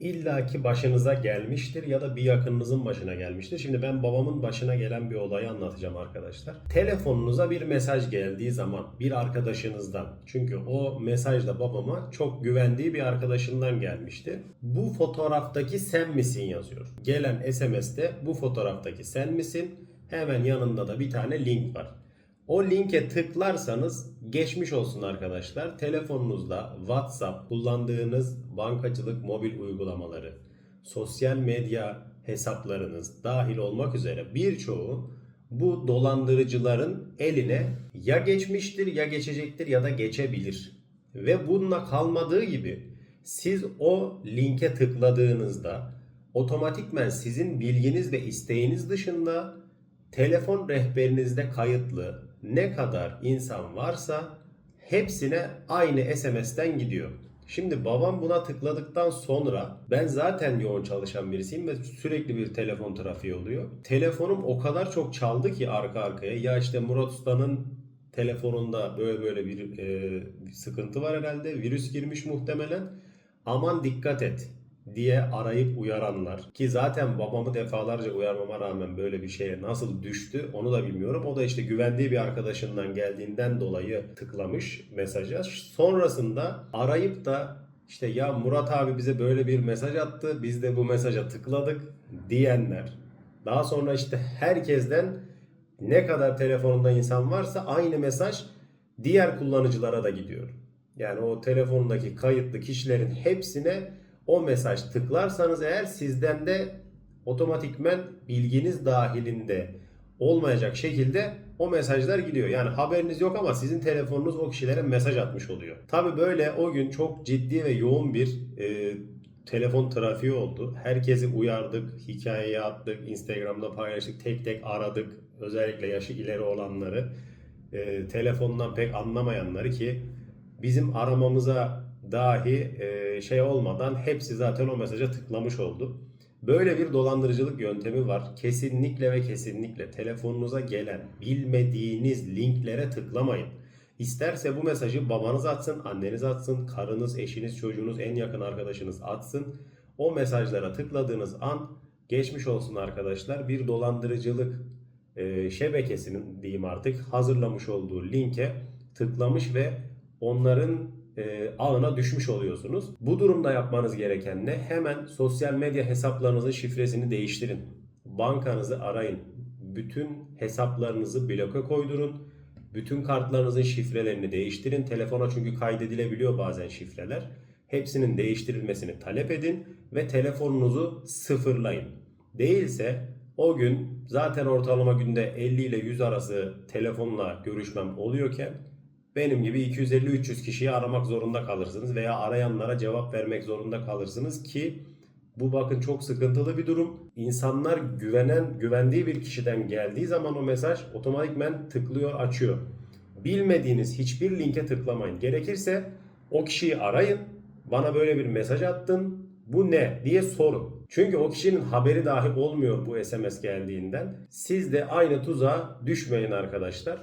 illaki başınıza gelmiştir ya da bir yakınınızın başına gelmiştir. Şimdi ben babamın başına gelen bir olayı anlatacağım arkadaşlar. Telefonunuza bir mesaj geldiği zaman bir arkadaşınızdan çünkü o mesaj da babama çok güvendiği bir arkadaşından gelmişti. Bu fotoğraftaki sen misin yazıyor. Gelen SMS'te bu fotoğraftaki sen misin? Hemen yanında da bir tane link var. O linke tıklarsanız geçmiş olsun arkadaşlar. Telefonunuzda WhatsApp, kullandığınız bankacılık mobil uygulamaları, sosyal medya hesaplarınız dahil olmak üzere birçoğu bu dolandırıcıların eline ya geçmiştir ya geçecektir ya da geçebilir. Ve bununla kalmadığı gibi siz o linke tıkladığınızda otomatikmen sizin bilginiz ve isteğiniz dışında telefon rehberinizde kayıtlı ne kadar insan varsa hepsine aynı SMS'ten gidiyor. Şimdi babam buna tıkladıktan sonra ben zaten yoğun çalışan birisiyim ve sürekli bir telefon trafiği oluyor. Telefonum o kadar çok çaldı ki arka arkaya. Ya işte Murat Usta'nın telefonunda böyle böyle bir, e, sıkıntı var herhalde. Virüs girmiş muhtemelen. Aman dikkat et diye arayıp uyaranlar ki zaten babamı defalarca uyarmama rağmen böyle bir şeye nasıl düştü onu da bilmiyorum. O da işte güvendiği bir arkadaşından geldiğinden dolayı tıklamış mesaja. Sonrasında arayıp da işte ya Murat abi bize böyle bir mesaj attı biz de bu mesaja tıkladık diyenler. Daha sonra işte herkesten ne kadar telefonunda insan varsa aynı mesaj diğer kullanıcılara da gidiyor. Yani o telefondaki kayıtlı kişilerin hepsine o mesaj tıklarsanız eğer sizden de otomatikmen bilginiz dahilinde olmayacak şekilde o mesajlar gidiyor. Yani haberiniz yok ama sizin telefonunuz o kişilere mesaj atmış oluyor. Tabi böyle o gün çok ciddi ve yoğun bir e, telefon trafiği oldu. Herkesi uyardık, hikayeye attık, Instagram'da paylaştık, tek tek aradık. Özellikle yaşı ileri olanları, e, telefondan pek anlamayanları ki bizim aramamıza dahi e, şey olmadan hepsi zaten o mesaja tıklamış oldu. Böyle bir dolandırıcılık yöntemi var. Kesinlikle ve kesinlikle telefonunuza gelen bilmediğiniz linklere tıklamayın. İsterse bu mesajı babanız atsın, anneniz atsın, karınız, eşiniz, çocuğunuz, en yakın arkadaşınız atsın. O mesajlara tıkladığınız an geçmiş olsun arkadaşlar bir dolandırıcılık e, şebekesinin diyeyim artık hazırlamış olduğu linke tıklamış ve onların e, ağına düşmüş oluyorsunuz. Bu durumda yapmanız gereken ne? Hemen sosyal medya hesaplarınızın şifresini değiştirin. Bankanızı arayın. Bütün hesaplarınızı bloke koydurun. Bütün kartlarınızın şifrelerini değiştirin. Telefona çünkü kaydedilebiliyor bazen şifreler. Hepsinin değiştirilmesini talep edin ve telefonunuzu sıfırlayın. Değilse o gün zaten ortalama günde 50 ile 100 arası telefonla görüşmem oluyorken benim gibi 250-300 kişiyi aramak zorunda kalırsınız veya arayanlara cevap vermek zorunda kalırsınız ki bu bakın çok sıkıntılı bir durum. İnsanlar güvenen, güvendiği bir kişiden geldiği zaman o mesaj otomatikmen tıklıyor, açıyor. Bilmediğiniz hiçbir linke tıklamayın. Gerekirse o kişiyi arayın. Bana böyle bir mesaj attın. Bu ne diye sorun. Çünkü o kişinin haberi dahi olmuyor bu SMS geldiğinden. Siz de aynı tuzağa düşmeyin arkadaşlar.